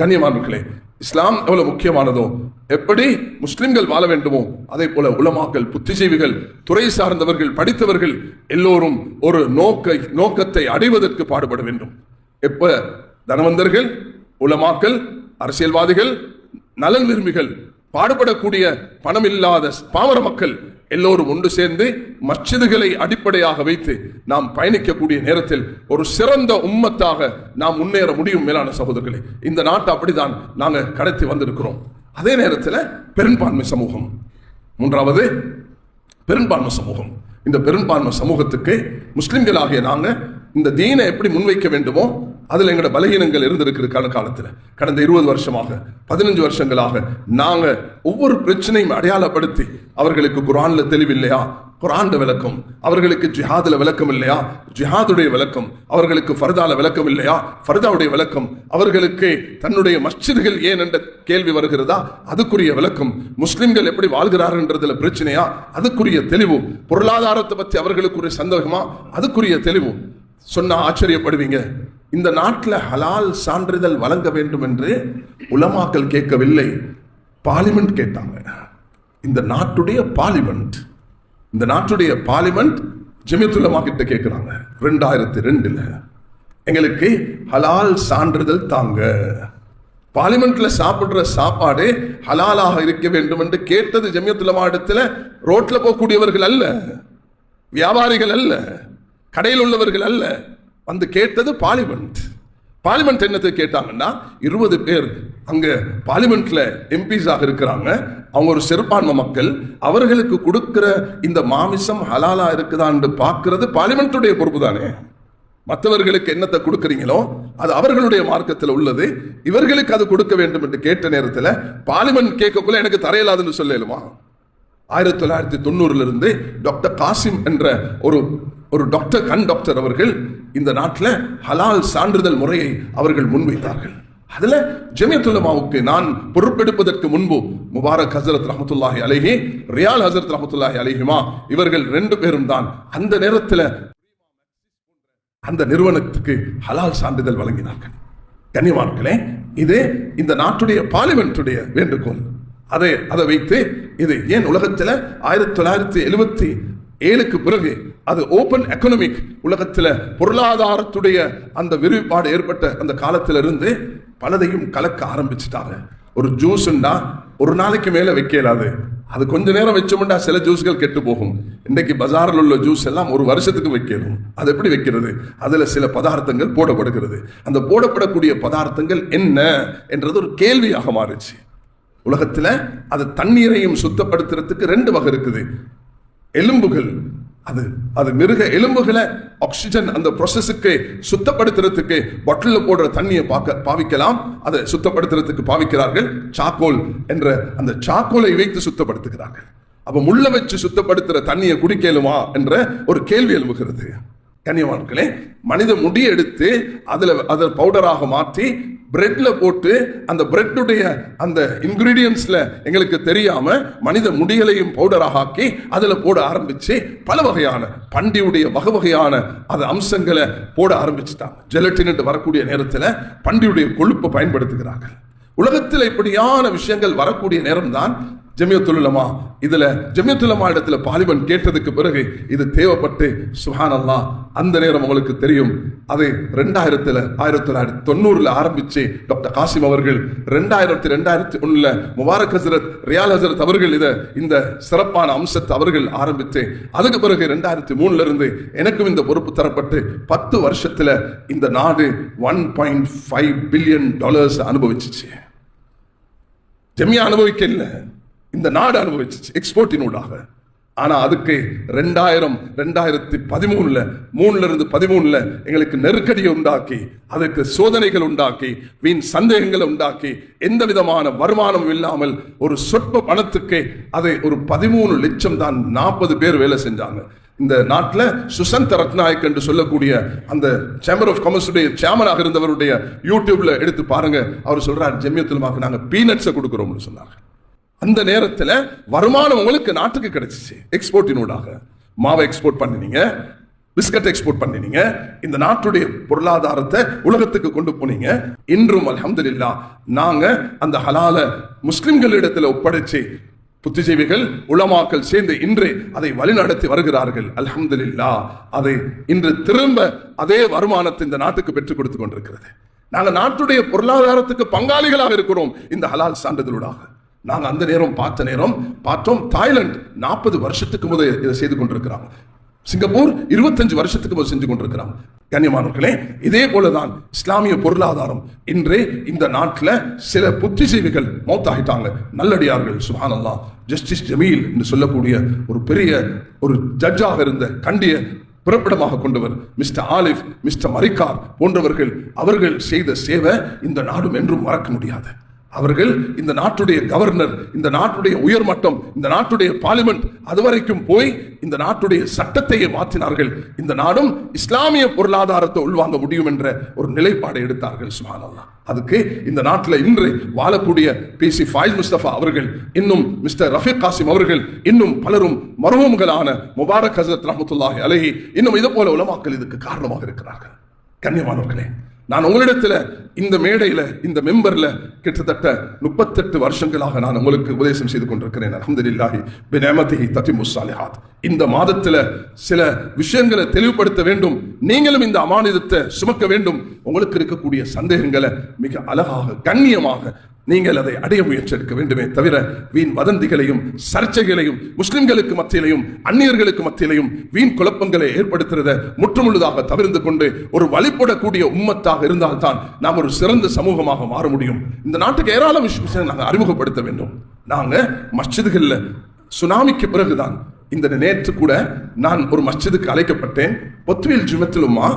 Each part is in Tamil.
கண்ணியமானவர்களே இஸ்லாம் எவ்வளவு முக்கியமானதோ எப்படி முஸ்லிம்கள் வாழ வேண்டுமோ அதே போல உலமாக்கள் புத்திஜீவிகள் துறை சார்ந்தவர்கள் படித்தவர்கள் எல்லோரும் ஒரு நோக்கை நோக்கத்தை அடைவதற்கு பாடுபட வேண்டும். எப்ப? தனவந்தர்கள் உலமாக்கள் அரசியல்வாதிகள் நலன் விரும்பிகள் பாடுபடக்கூடிய பணம் இல்லாத பாமர மக்கள் எல்லோரும் ஒன்று சேர்ந்து மச்சிதுகளை அடிப்படையாக வைத்து நாம் பயணிக்கக்கூடிய நேரத்தில் ஒரு சிறந்த உம்மத்தாக நாம் முன்னேற முடியும் மேலான சகோதரர்களே. இந்த நாட்டை அப்படிதான் நாங்கள் கடத்தி வந்திருக்கிறோம். அதே நேரத்தில் பெரும்பான்மை சமூகம். மூன்றாவது பெரும்பான்மை சமூகம். இந்த பெரும்பான்மை சமூகத்துக்கு முஸ்லிம்களாகிய நாங்கள் இந்த தீனை எப்படி முன்வைக்க வேண்டுமோ அதில் எங்களோட பலகீனங்கள் இருந்திருக்கிற கால காலத்தில் கடந்த இருபது வருஷமாக பதினஞ்சு வருஷங்களாக நாங்கள் ஒவ்வொரு பிரச்சனையும் அடையாளப்படுத்தி அவர்களுக்கு குரானில் தெளிவில்லையா? குரான்ல விளக்கம். அவர்களுக்கு ஜிஹாதுல விளக்கம் இல்லையா? ஜிஹாதுடைய விளக்கம். அவர்களுக்கு ஃபர்தால விளக்கம் இல்லையா? ஃபர்தாவுடைய விளக்கம். அவர்களுக்கு தன்னுடைய மஸ்ஜிதுகள் ஏன் என்ற கேள்வி வருகிறதா? அதுக்குரிய விளக்கம். முஸ்லிம்கள் எப்படி வாழ்கிறார்கள்ன்றதுல பிரச்சனையா? அதுக்குரிய தெளிவு. பொருளாதாரத்தை பற்றி அவர்களுக்குரிய சந்தேகமா? அதுக்குரிய தெளிவு. சொன்னா ஆச்சரியப்படுவீங்க. இந்த நாட்டில் ஹலால் சான்றிதழ் வழங்க வேண்டும் என்று உலமாக்கள் கேட்கவில்லை. பார்லிமெண்ட் கேட்டாங்க. இந்த நாட்டுடைய பார்லிமெண்ட் இந்த நாட்டுடைய பார்லிமெண்ட் ஜெமித்துலமா கிட்ட கேட்குறாங்க. ரெண்டாயிரத்தி ரெண்டில். எங்களுக்கு ஹலால் சான்றிதழ் தாங்க. பார்லிமெண்ட்ல சாப்பிடுற சாப்பாடு ஹலாலாக இருக்க வேண்டும் என்று கேட்டது ஜமியத்துலமா இடத்துல ரோட்ல போகக்கூடியவர்கள் அல்ல. வியாபாரிகள் அல்ல. கடையில் உள்ளவர்கள் அல்ல. வந்து கேட்டது பார்லிமெண்ட் பார்லிமெண்ட் என்னத்தை கேட்டாங்கன்னா இருபது பேர் அங்கே பார்லிமெண்ட்ல எம்பிஸாக இருக்கிறாங்க. அவங்க ஒரு சிறுபான்மை மக்கள். அவர்களுக்கு கொடுக்கிற இந்த மாமிசம் ஹலாலா இருக்குதான்னு பார்க்கறது பார்லிமெண்ட்டுடைய பொறுப்பு தானே மற்றவர்களுக்கு என்னத்தை கொடுக்குறீங்களோ அது அவர்களுடைய மார்க்கத்தில் உள்ளது. இவர்களுக்கு அது கொடுக்க வேண்டும் என்று கேட்ட நேரத்தில் பார்லிமெண்ட் கேட்கக்குள்ள எனக்கு தரையலாதுன்னு சொல்லலுமா? ஆயிரத்தி தொள்ளாயிரத்தி தொண்ணூறுல இருந்து டாக்டர் காசிம் என்ற ஒரு ஒரு டாக்டர் கண் டாக்டர் அவர்கள் இந்த நாட்டில் ஹலால் சான்றிதழ் முறையை அவர்கள் முன்வைத்தார்கள். அதுல ஜமியத்துல்லமாவுக்கு நான் பொறுப்பெடுப்பதற்கு முன்பு முபாரக் ஹசரத் ரஹமத்துல்லாஹி அலைஹி ரியால் ஹசரத் ரஹமத்துல்லாஹி அலைஹிமா இவர்கள் ரெண்டு பேரும் தான் அந்த நேரத்தில் அந்த நிறுவனத்துக்கு ஹலால் சான்றிதழ் வழங்கினார்கள். கண்ணியமான்களே இது இந்த நாட்டுடைய பார்லிமெண்ட்டுடைய வேண்டுகோள். அதை அதை வைத்து இது ஏன் உலகத்தில் ஆயிரத்தி தொள்ளாயிரத்தி எழுபத்தி ஏழுக்கு பிறகு அது ஓபன் எக்கனாமிக் உலகத்தில் பொருளாதாரத்துடைய அந்த விரிவுபாடு ஏற்பட்ட அந்த காலத்திலிருந்து பலதையும் கலக்க ஆரம்பிச்சுட்டாங்க. ஒரு ஜூஸ்ண்டா ஒரு நாளைக்கு மேலே வைக்கலாது. அது கொஞ்ச நேரம் வச்சோம்னா சில ஜூஸ்கள் கெட்டு போகும். இன்னைக்கு பஜாரில் உள்ள ஜூஸ் எல்லாம் ஒரு வருஷத்துக்கு வைக்கணும். அது எப்படி வைக்கிறது? அதில் சில பதார்த்தங்கள் போடப்படுகிறது. அந்த போடப்படக்கூடிய பதார்த்தங்கள் என்ன என்றது ஒரு கேள்வியாக மாறுச்சு. உலகத்தில் அது தண்ணீரையும் சுத்தப்படுத்துறதுக்கு ரெண்டு வகை இருக்குது. எலும்புகள். அது அது மிருக எலும்புகளை ஆக்சிஜன் அந்த ப்ரொசஸுக்கு சுத்தப்படுத்துறதுக்கு பாட்டிலில் போடுற தண்ணியை பார்க்க பாவிக்கலாம். அதை சுத்தப்படுத்துறதுக்கு பாவிக்கிறார்கள். சாக்கோல் என்ற அந்த சாக்கோலை வைத்து சுத்தப்படுத்துகிறார்கள். அப்போ முள்ள வச்சு சுத்தப்படுத்துற தண்ணியை குடிக்கலுமா என்ற ஒரு கேள்வி எழுப்புகிறது கனியவான்களே மனித முடி எடுத்து அதில் அதை பவுடராக மாற்றி பிரெட்டில் போட்டு அந்த பிரெட்டுடைய அந்த இன்க்ரீடியன்ஸில் எங்களுக்கு தெரியாமல் மனித முடிகளையும் பவுடராக ஆக்கி அதில் போட ஆரம்பித்து பல வகையான பண்டியுடைய வகை வகையான அது அம்சங்களை போட ஆரம்பிச்சுட்டாங்க. ஜெலட்டின்ட்டு வரக்கூடிய நேரத்தில் பண்டியுடைய கொழுப்பை பயன்படுத்துகிறார்கள். உலகத்தில் இப்படியான விஷயங்கள் வரக்கூடிய நேரம்தான் ஜமியத்துலமா இதில் ஜமியத்துலமா இடத்துல பாலிபன் கேட்டதுக்கு பிறகு இது தேவைப்பட்டு சுஹானல்லா அந்த நேரம் உங்களுக்கு தெரியும். அது ரெண்டாயிரத்தில் ஆயிரத்தி தொள்ளாயிரத்தி தொண்ணூறுல ஆரம்பித்து டாக்டர் காசிம் அவர்கள் ரெண்டாயிரத்தி ரெண்டாயிரத்தி ஒன்றில் முபாரக் ஹசரத் ரியால் ஹசரத் அவர்கள் இதை இந்த சிறப்பான அம்சத்தை அவர்கள் ஆரம்பித்து அதுக்கு பிறகு ரெண்டாயிரத்தி மூணுல இருந்து எனக்கும் இந்த பொறுப்பு தரப்பட்டு பத்து வருஷத்துல இந்த நாடு one point five billion dollars அனுபவிச்சிச்சு. ஜெமியா அனுபவிக்க இல்லை இந்த நாடு அனுபவிச்சிச்சு எக்ஸ்போர்ட்டினூடாக ஆனா அதுக்கு ரெண்டாயிரம் ரெண்டாயிரத்தி பதிமூணுல மூணுல இருந்து பதிமூணுல எங்களுக்கு நெருக்கடியை உண்டாக்கி அதுக்கு சோதனைகள் உண்டாக்கி வீண் சந்தேகங்களை உண்டாக்கி எந்த விதமான வருமானம் இல்லாமல் ஒரு சொற்ப பணத்துக்கு அதை ஒரு பதிமூணு லட்சம் தான் நாற்பது பேர் வேலை செஞ்சாங்க. இந்த நாட்டில் சுசந்த ரத்நாயக் என்று சொல்லக்கூடிய அந்த சேம்பர் ஆஃப் காமர்ஸுடைய சேர்மனாக இருந்தவருடைய யூடியூப்ல எடுத்து பாருங்க. அவர் சொல்றார் ஜெமியத்துலமாக்கு நாங்கள் பீனட்ஸை கொடுக்குறோம்னு சொன்னாங்க. அந்த நேரத்தில் வருமானம் உங்களுக்கு நாட்டுக்கு கிடைச்சிச்சு. எக்ஸ்போர்ட்டினூடாக மாவை எக்ஸ்போர்ட் பண்ணினீங்க. பிஸ்கட் எக்ஸ்போர்ட் பண்ணினீங்க. இந்த நாட்டுடைய பொருளாதாரத்தை உலகத்துக்கு கொண்டு போனீங்க. இன்றும் அல்ஹம்துலில்லாஹ் நாங்க அந்த ஹலால முஸ்லிம்களிடத்தில் ஒப்படைச்சு புத்திஜீவிகள் உளமாக்கள் சேர்ந்து இன்று அதை வழிநடத்தி வருகிறார்கள். அல்ஹம்துலில்லாஹ் அதை இன்று திரும்ப அதே வருமானத்தை இந்த நாட்டுக்கு பெற்றுக் கொடுத்து கொண்டிருக்கிறது. நாங்கள் நாட்டுடைய பொருளாதாரத்துக்கு பங்காளிகளாக இருக்கிறோம். இந்த ஹலால் சான்றிதழூடாக. நாங்கள் அந்த நேரம் பார்த்த நேரம் பார்த்தோம் தாய்லாந்து நாற்பது வருஷத்துக்கு முதல் இதை செய்து கொண்டிருக்கிறாங்க. சிங்கப்பூர் இருபத்தஞ்சு வருஷத்துக்கு முதல் செஞ்சு கொண்டிருக்கிறாங்க. கண்ணியமானவர்களே இதே போலதான் இஸ்லாமிய பொருளாதாரம் இன்று இந்த நாட்டில் சில புத்திஜீவிகள் மௌத்தாகிட்டாங்க. நல்லடியார்கள் சுபானல்லா ஜஸ்டிஸ் ஜமீல் என்று சொல்லக்கூடிய ஒரு பெரிய ஒரு ஜட்ஜாக இருந்த கண்டிய பிறப்பிடமாக கொண்டவர் மிஸ்டர் ஆலிஃப் மிஸ்டர் மரிக்கார் போன்றவர்கள் அவர்கள் செய்த சேவை இந்த நாடும் என்றும் மறக்க முடியாது. அவர்கள் இந்த நாட்டுடைய கவர்னர் இந்த நாட்டுடைய உயர்மட்டம் இந்த நாட்டுடைய பார்லிமெண்ட் அதுவரைக்கும் போய் இந்த நாட்டுடைய சட்டத்தையே மாற்றினார்கள். இந்த நாடும் இஸ்லாமிய பொருளாதாரத்தை உள்வாங்க முடியும் என்ற ஒரு நிலைப்பாடை எடுத்தார்கள். சுமானல்லா அதுக்கு இந்த நாட்டில் இன்று வாழக்கூடிய பிசி ஃபாயிஸ் முஸ்தபா அவர்கள் இன்னும் மிஸ்டர் ரஃபீக் காசிம் அவர்கள் இன்னும் பலரும் மருமகளான முபாரக் ஹசரத் ரஹமத்துல்லாஹி அலஹி இன்னும் இது போல உலமாக்கள் இதுக்கு காரணமாக இருக்கிறார்கள். கண்ணியமானவர்களே நான் உங்களிடத்துல இந்த மேடையில இந்த மெம்பர்ல கிட்டத்தட்ட முப்பத்தெட்டு வருஷங்களாக நான் உங்களுக்கு உபதேசம் செய்து கொண்டிருக்கிறேன். அல்ஹம்துலில்லாஹி பினிஅமதிஹி தத்திமு முசாலிஹாத் இந்த மாதத்துல சில விஷயங்களை தெளிவுபடுத்த வேண்டும் நீங்களும் இந்த அமானிதத்தை சுமக்க வேண்டும். உங்களுக்கு இருக்கக்கூடிய சந்தேகங்களை மிக அழகாக கண்ணியமாக நீங்கள் அதை அடைய முயற்சி எடுக்க வேண்டுமே தவிர வீண் வதந்திகளையும் சர்ச்சைகளையும் முஸ்லிம்களுக்கு மத்தியிலையும் அந்நியர்களுக்கு மத்தியிலையும் வீண் குழப்பங்களை ஏற்படுத்துறத முற்றுமுழுதாக தவிர்த்து கொண்டு ஒரு வழிபடக்கூடிய உம்மத்தாக இருந்தால்தான் நாம் ஒரு சிறந்த சமூகமாக மாற முடியும். இந்த நாட்டுக்கு ஏராளம் விஷயம் நாங்கள் அறிமுகப்படுத்த வேண்டும். நாங்க மஸ்ஜிதுகள்ல சுனாமிக்கு பிறகுதான் இந்த நேற்று கூட நான் ஒரு மஸ்ஜிதுக்கு அழைக்கப்பட்டேன். பொத்துவேல் ஜிமத்திலுமா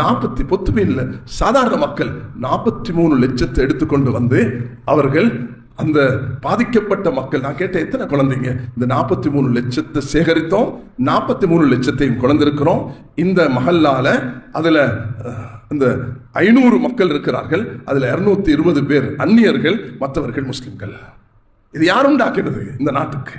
நாற்பத்தி பொத்துவேல்ல சாதாரண மக்கள் நாற்பத்தி மூணு லட்சத்தை எடுத்துக்கொண்டு வந்து அவர்கள் அந்த பாதிக்கப்பட்ட மக்கள் நான் கேட்ட எத்தனை குழந்தைங்க? இந்த நாற்பத்தி மூணு லட்சத்தை சேகரித்தோம். நாற்பத்தி மூணு லட்சத்தையும் குழந்திருக்கிறோம். இந்த மகளால் அதில் இந்த ஐநூறு மக்கள் இருக்கிறார்கள். அதில் இருநூத்தி இருபது பேர் அந்நியர்கள் மற்றவர்கள் முஸ்லிம்கள். இது யாரும் டாக்கிறது இந்த நாட்டுக்கு?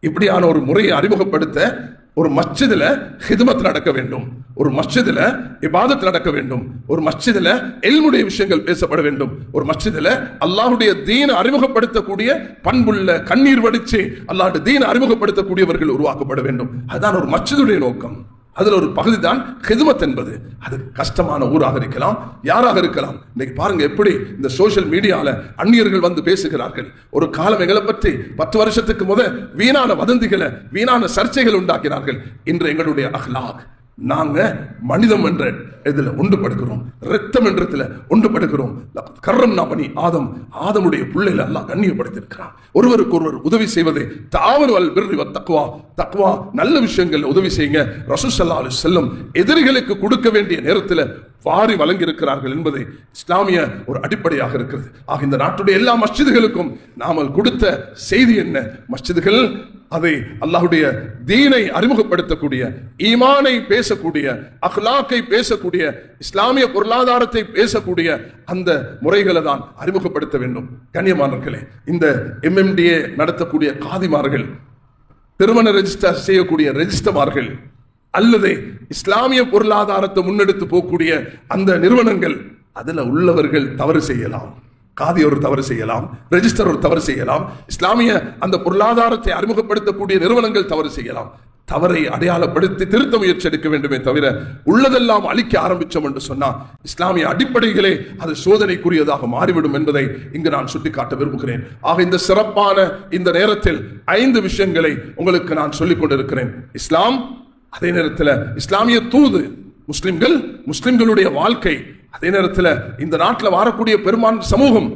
இப்படியான ஒரு முறையை அறிமுகப்படுத்த ஒரு மஸ்ஜிதுல ஹிதமத் நடக்க வேண்டும். ஒரு மஸ்ஜிதுல இபாதத் நடக்க வேண்டும். ஒரு மஸ்ஜிதுல எல்முடைய விஷயங்கள் பேசப்பட வேண்டும். ஒரு மஸ்ஜிதுல அல்லாஹுடைய தீன அறிமுகப்படுத்தக்கூடிய பண்புள்ள கண்ணீர் வடிச்சு அல்லாஹுடைய தீன அறிமுகப்படுத்தக்கூடியவர்கள் உருவாக்கப்பட வேண்டும். அதுதான் ஒரு மஸ்ஜிதுடைய நோக்கம். அதுல ஒரு பகுதி தான் ஹிதுமத் என்பது. அது கஷ்டமான ஊராக இருக்கலாம் யாராக இருக்கலாம். இன்னைக்கு பாருங்க எப்படி இந்த சோசியல் மீடியால அந்நியர்கள் வந்து பேசுகிறார்கள். ஒரு காலம் எங்களை பற்றி பத்து வருஷத்துக்கு முத வீணான வதந்திகளை வீணான சர்ச்சைகள் உண்டாக்கினார்கள். இன்று எங்களுடைய அஹ்லாக். நாங்க மனிதம் என்ற இதில் ஒன்று படுக்கிறோம் ரத்தம் என்றத்தில் ஒன்று படுக்கிறோம் கர்ரம் பனி ஆதம் ஆதமுடைய பிள்ளைகளை எல்லாம் கண்ணியப்படுத்தியிருக்கிறான். ஒருவருக்கு ஒருவர் உதவி செய்வதை தாவரு அல் பிர்ரி தக்குவா தக்வா. தக்வா நல்ல விஷயங்கள் உதவி செய்யுங்க. ரசூசல்லா அலி செல்லம் எதிரிகளுக்கு கொடுக்க வேண்டிய நேரத்தில் வாரி வழங்கி இருக்கிறார்கள் என்பதை இஸ்லாமிய ஒரு அடிப்படையாக இருக்கிறது. ஆக இந்த நாட்டுடைய எல்லா மஸ்ஜிதுகளுக்கும் நாமல் கொடுத்த செய்தி என்ன? மஸ்ஜிதுகள் அதை அல்லாஹுடைய தீனை அறிமுகப்படுத்தக்கூடிய ஈமானை பேசக்கூடிய அஹ்லாக்கை பேசக்கூடிய இஸ்லாமிய பொருளாதாரத்தை பேசக்கூடிய அந்த முறைகளை தான் அறிமுகப்படுத்த வேண்டும். கண்ணியமானவர்களே இந்த எம்எம்டிஏ நடத்தக்கூடிய காதிமார்கள் திருமண ரெஜிஸ்டர் செய்யக்கூடிய ரெஜிஸ்டர்மார்கள் அல்லது இஸ்லாமிய பொருளாதாரத்தை முன்னெடுத்து போகக்கூடிய அந்த நிறுவனங்கள் அதுல உள்ளவர்கள் தவறு செய்யலாம். காதி ஒரு தவறு செய்யலாம் ரெஜிஸ்டர் ஒரு தவறு செய்யலாம் இஸ்லாமிய அந்த பொருளாதாரத்தை அறிமுகப்படுத்தக்கூடிய நிறுவனங்கள் தவறு செய்யலாம். தவறை அடையாளப்படுத்தி திருத்த முயற்சி எடுக்க வேண்டுமே தவிர உள்ளதெல்லாம் அழிக்க ஆரம்பிச்சோம் என்று சொன்னால் இஸ்லாமிய அடிப்படைகளே அது சோதனைக்குரியதாக மாறிவிடும் என்பதை இங்கு நான் சுட்டிக்காட்ட விரும்புகிறேன். ஆக இந்த சிறப்பான இந்த நேரத்தில் ஐந்து விஷயங்களை உங்களுக்கு நான் சொல்லிக் கொண்டிருக்கிறேன். இஸ்லாம் அதே நேரத்தில் இஸ்லாமிய தூது முஸ்லிம்கள் முஸ்லிம்களுடைய வாழ்க்கை அதே நேரத்தில் இந்த நாட்டில் வாழக்கூடிய பெருமான் சமூகம்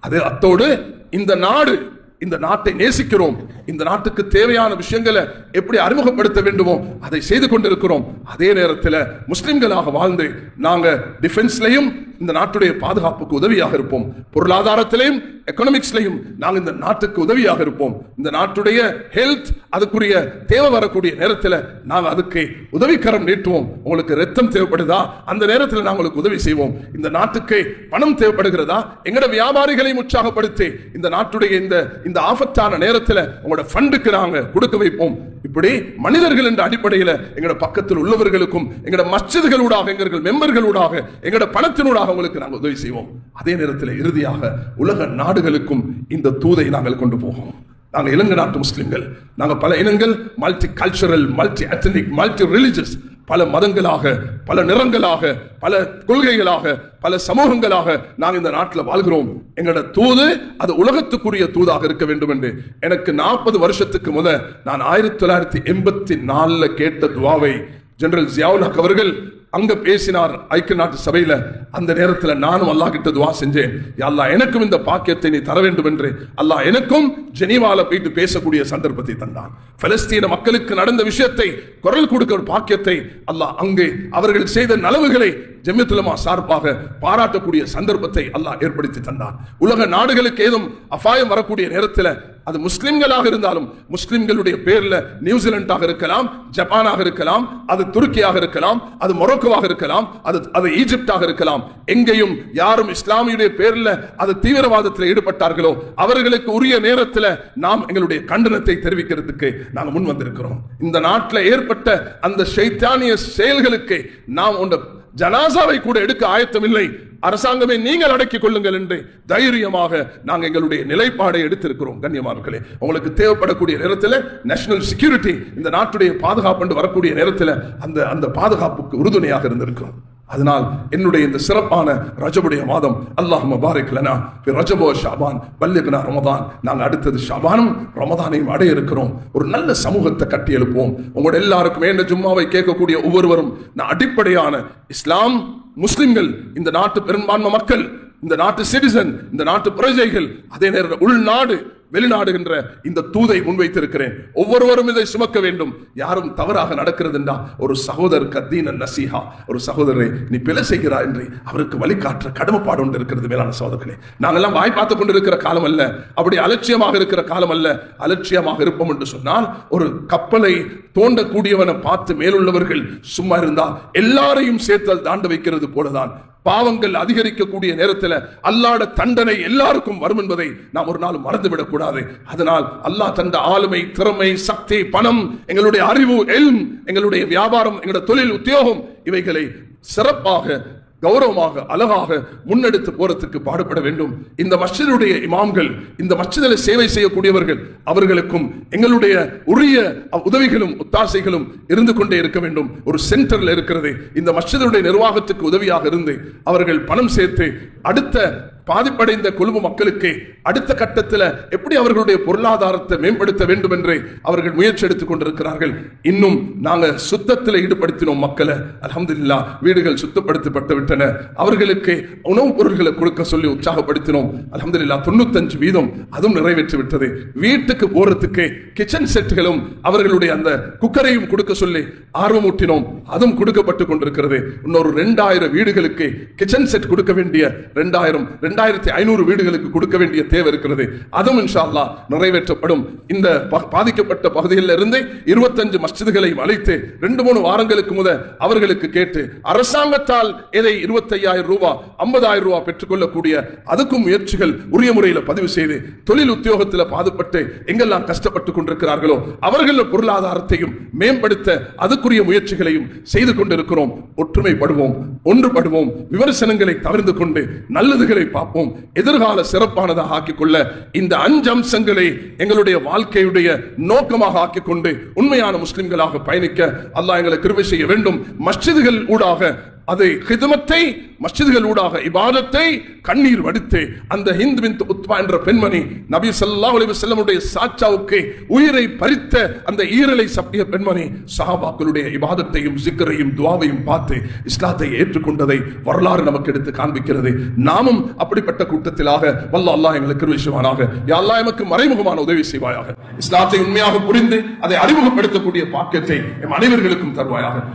அது அத்தோடு இந்த நாடு இந்த நாட்டை நேசிக்கிறோம். இந்த நாட்டுக்கு தேவையான விஷயங்களை எப்படி அறிமுகப்படுத்த வேண்டுமோ அதை செய்து கொண்டிருக்கிறோம். அதே நேரத்தில் முஸ்லிம்களாக வாழ்ந்து நாங்கள் டிஃபென்ஸ்லையும் இந்த நாட்டுடைய பாதுகாப்புக்கு உதவியாக இருப்போம். பொருளாதாரத்திலையும் எக்கனாமிக்ஸ்லையும் நாங்கள் இந்த நாட்டுக்கு உதவியாக இருப்போம். இந்த நாட்டுடைய ஹெல்த் அதுக்குரிய தேவை வரக்கூடிய நேரத்தில் நாங்கள் அதுக்கு உதவிக்கரம் நீட்டுவோம். உங்களுக்கு ரத்தம் தேவைப்படுதா? அந்த நேரத்தில் நாங்கள் உங்களுக்கு உதவி செய்வோம். இந்த நாட்டுக்கு பணம் தேவைப்படுகிறதா? எங்களோட வியாபாரிகளை உற்சாகப்படுத்தி இந்த நாட்டுடைய இந்த இந்த ஆபத்தான நேரத்தில் உங்களோட ஃபண்டுக்கு நாங்கள் கொடுக்க வைப்போம். இப்படி மனிதர்கள் என்ற அடிப்படையில் எங்களோட பக்கத்தில் உள்ளவர்களுக்கும் எங்களோட மச்சதுகளூடாக எங்கள் மெம்பர்களூடாக எங்களோட பணத்தினூடாக உங்களுக்கு நாங்கள் உதவி செய்வோம். அதே நேரத்தில் இறுதியாக உலக நாடு நாடுகளுக்கும் இந்த தூதை நாங்கள் கொண்டு போவோம். நாங்கள் இலங்கை நாட்டு முஸ்லிம்கள். நாங்கள் பல இனங்கள் multi cultural multi ethnic multi religious பல மதங்களாக பல நிறங்களாக பல கொள்கைகளாக பல சமூகங்களாக நாங்கள் இந்த நாட்டில் வாழ்கிறோம். எங்களோட தூது அது உலகத்துக்குரிய தூதாக இருக்க வேண்டும் என்று எனக்கு நாற்பது வருஷத்துக்கு முத நான் ஆயிரத்தி தொள்ளாயிரத்தி எண்பத்தி நாலில் கேட்ட துவாவை ஜெனரல் ஜியாவுல் ஹக் அவர்கள் அங்க பேசினார் ஐக்கிய நாட்டு சபையில அந்த நேரத்தில் நானும் அல்லாஹ் கிட்ட துவா செஞ்சேன். அல்லா அல்லாஹ் எனக்கும் இந்த பாக்கியத்தை நீ தர வேண்டும் என்று அல்லாஹ் எனக்கும் ஜெனீவால போயிட்டு பேசக்கூடிய சந்தர்ப்பத்தை தந்தான். பலஸ்தீன மக்களுக்கு நடந்த விஷயத்தை குரல் கொடுக்கிற பாக்கியத்தை அல்லாஹ் அங்கே அவர்கள் செய்த நலவுகளை ஜெமித்துலமா சார்பாக பாராட்டக்கூடிய சந்தர்ப்பத்தை அல்லாஹ் ஏற்படுத்தி தந்தான். உலக நாடுகளுக்கு ஏதும் அபாயம் வரக்கூடிய நேரத்தில் அது முஸ்லிம்களாக இருந்தாலும் முஸ்லிம்களுடைய பேர்ல நியூசிலாண்டாக இருக்கலாம் ஜப்பானாக இருக்கலாம் அது துருக்கியாக இருக்கலாம் அது மொரோக்கோவாக இருக்கலாம் அது அது ஈஜிப்டாக இருக்கலாம். எங்கேயும் யாரும் இஸ்லாமியுடைய பேர்ல அது தீவிரவாதத்தில் ஈடுபட்டார்களோ அவர்களுக்கு உரிய நேரத்தில் நாம் எங்களுடைய கண்டனத்தை தெரிவிக்கிறதுக்கு நாங்கள் முன் வந்திருக்கிறோம் இந்த நாட்டில் ஏற்பட்ட அந்த சைத்தானிய செயல்களுக்கு நாம் உண்ட ஜனாசாவை கூட எடுக்க ஆயத்தமில்லை. அரசாங்கமே நீங்கள் அடக்கிக் கொள்ளுங்கள் என்று தைரியமாக நாங்கள் எங்களுடைய நிலைப்பாடை எடுத்திருக்கிறோம். கண்ணியமானவர்களே உங்களுக்கு தேவைப்படக்கூடிய நேரத்தில் நேஷனல் செக்யூரிட்டி இந்த நாட்டுடைய பாதுகாப்பு வரக்கூடிய நேரத்தில் அந்த அந்த பாதுகாப்புக்கு உறுதுணையாக இருந்திருக்கிறோம். அதனால் என்னுடைய இந்த சிறப்பான ரஜபுடைய மாதம் அல்லாஹ் மபாரிக் லனா. ரஜபோ ஷாபான் பல்லிகனா ரமதான். நாங்கள் அடுத்தது ஷாபானும் ரமதானையும் அடைய இருக்கிறோம் ஒரு நல்ல சமூகத்தை கட்டி எழுப்போம் உங்களோட எல்லாருக்குமே இந்த ஜும்மாவை கேட்கக்கூடிய ஒவ்வொருவரும் நான் அடிப்படையான இஸ்லாம் முஸ்லிம்கள் இந்த நாட்டு பெரும்பான்மை மக்கள் இந்த நாட்டு சிட்டிசன் இந்த நாட்டு பிரஜைகள் அதே நேரம் உள்நாடு வெளிநாடுகின்ற இந்த தூதை முன்வைத்திருக்கிறேன். ஒவ்வொருவரும் இதை சுமக்க வேண்டும். யாரும் தவறாக நடக்கிறதுண்டா? ஒரு சகோதரர் கத்தீன நசீஹா ஒரு சகோதரரை நீ பிழை செய்கிறா என்று அவருக்கு வழிகாற்ற கடமைப்பாடு ஒன்று இருக்கிறது மேலான சோதர்களே நாங்கெல்லாம் வாய் பார்த்து கொண்டிருக்கிற காலம் அல்ல. அப்படி அலட்சியமாக இருக்கிற காலம் அல்ல. அலட்சியமாக இருப்போம் என்று சொன்னால் ஒரு கப்பலை தோண்டக்கூடியவனை பார்த்து மேலுள்ளவர்கள் சும்மா இருந்தால் எல்லாரையும் சேர்த்து தாண்ட வைக்கிறது போலதான் பாவங்கள் அதிகரிக்கக்கூடிய நேரத்தில் அல்லாட தண்டனை எல்லாருக்கும் வரும் என்பதை நாம் ஒரு நாள் மறந்துவிடக் கூடாது அதனால் அல்லாஹ் தந்த ஆளுமை திறமை சக்தி பணம் எங்களுடைய அறிவு எல்ம் எங்களுடைய வியாபாரம் எங்களுடைய தொழில் உத்தியோகம் இவைகளை சிறப்பாக கௌரவமாக அழகாக முன்னெடுத்து போறதுக்கு பாடுபட வேண்டும். இந்த மஸ்ஜிதுடைய இமாம்கள் இந்த மஸ்ஜிதில் சேவை செய்யக்கூடியவர்கள் அவர்களுக்கும் எங்களுடைய உரிய உதவிகளும் ஒத்தாசைகளும் இருந்து கொண்டே இருக்க வேண்டும். ஒரு சென்டர்ல இருக்கிறது. இந்த மஸ்ஜிதுடைய நிர்வாகத்துக்கு உதவியாக இருந்து அவர்கள் பணம் சேர்த்து அடுத்த பாதிப்படைந்த குழும மக்களுக்கு அடுத்த கட்டத்தில் எப்படி அவர்களுடைய பொருளாதாரத்தை மேம்படுத்த வேண்டும் என்று அவர்கள் முயற்சி எடுத்துக் கொண்டிருக்கிறார்கள். இன்னும் நாங்கள் சுத்தத்தில் ஈடுபடுத்தினோம் மக்களை. அலமதுல்லா வீடுகள் சுத்தப்படுத்தப்பட்டு விட்டன. அவர்களுக்கு உணவுப் பொருட்களை கொடுக்க சொல்லி உற்சாகப்படுத்தினோம். அலமதுல்லா தொண்ணூத்தஞ்சு வீதம் அதுவும் நிறைவேற்றி விட்டது. வீட்டுக்கு போறதுக்கு கிச்சன் செட்டுகளும் அவர்களுடைய அந்த குக்கரையும் கொடுக்க சொல்லி ஆர்வமூட்டினோம். அதுவும் கொடுக்கப்பட்டு கொண்டிருக்கிறது. இன்னொரு ரெண்டாயிரம் வீடுகளுக்கு கிச்சன் செட் கொடுக்க வேண்டிய ரெண்டாயிரம் ரெண்டாயிரத்தி ஐநூறு வீடுகளுக்கு கொடுக்க வேண்டிய தேவை இருக்கிறது. அதுவும் இன்ஷால்லா நிறைவேற்றப்படும். இந்த பாதிக்கப்பட்ட பகுதியில் இருந்து இருபத்தஞ்சு மஸ்ஜிதுகளையும் அழைத்து ரெண்டு மூணு வாரங்களுக்கு முத அவர்களுக்கு கேட்டு அரசாங்கத்தால் இதை இருபத்தையாயிரம் ரூபாய் ஐம்பதாயிரம் ரூபாய் பெற்றுக்கொள்ளக்கூடிய அதுக்கும் முயற்சிகள் உரிய முறையில் பதிவு செய்து தொழில் உத்தியோகத்தில் பாதுபட்டு எங்கெல்லாம் கஷ்டப்பட்டு கொண்டிருக்கிறார்களோ அவர்கள் பொருளாதாரத்தையும் மேம்படுத்த அதுக்குரிய முயற்சிகளையும் செய்து கொண்டிருக்கிறோம். ஒற்றுமைப்படுவோம் ஒன்றுபடுவோம். விமர்சனங்களை தவிர்த்து கொண்டு நல்லதுகளை பார்ப்போம். எதிர்கால சிறப்பானதாக ஆக்கிக்கொள்ள இந்த அஞ்சு அம்சங்களை எங்களுடைய வாழ்க்கையுடைய நோக்கமாக ஆக்கிக்கொண்டு உண்மையான முஸ்லிம்களாக பயணிக்க அல்லாஹ் எங்களை கிருவை செய்ய வேண்டும். மஸ்ஜிதுகள் ஊடாக அதை ஹிதமத்தை மஸ்ஜிதுகள் ஊடாக இபாதத்தை கண்ணீர் வடித்து அந்த ஹிந்து பின் உத்மா என்ற பெண்மணி நபி சல்லா உலக செல்லமுடைய சாச்சாவுக்கு உயிரை பறித்த அந்த ஈரலை சப்பிய பெண்மணி சஹாபாக்களுடைய இபாதத்தையும் சிக்கரையும் துவாவையும் பார்த்து இஸ்லாத்தை ஏற்றுக்கொண்டதை வரலாறு நமக்கு எடுத்து காண்பிக்கிறது. நாமும் அப்படிப்பட்ட கூட்டத்திலாக வல்ல அல்லா எங்களுக்கு விஷயமானாக யாழ்லா எமக்கு மறைமுகமான உதவி செய்வாயாக. இஸ்லாத்தை உண்மையாக புரிந்து அதை அறிமுகப்படுத்தக்கூடிய பாக்கியத்தை எம் அனைவர்களுக்கும் தருவாயாக.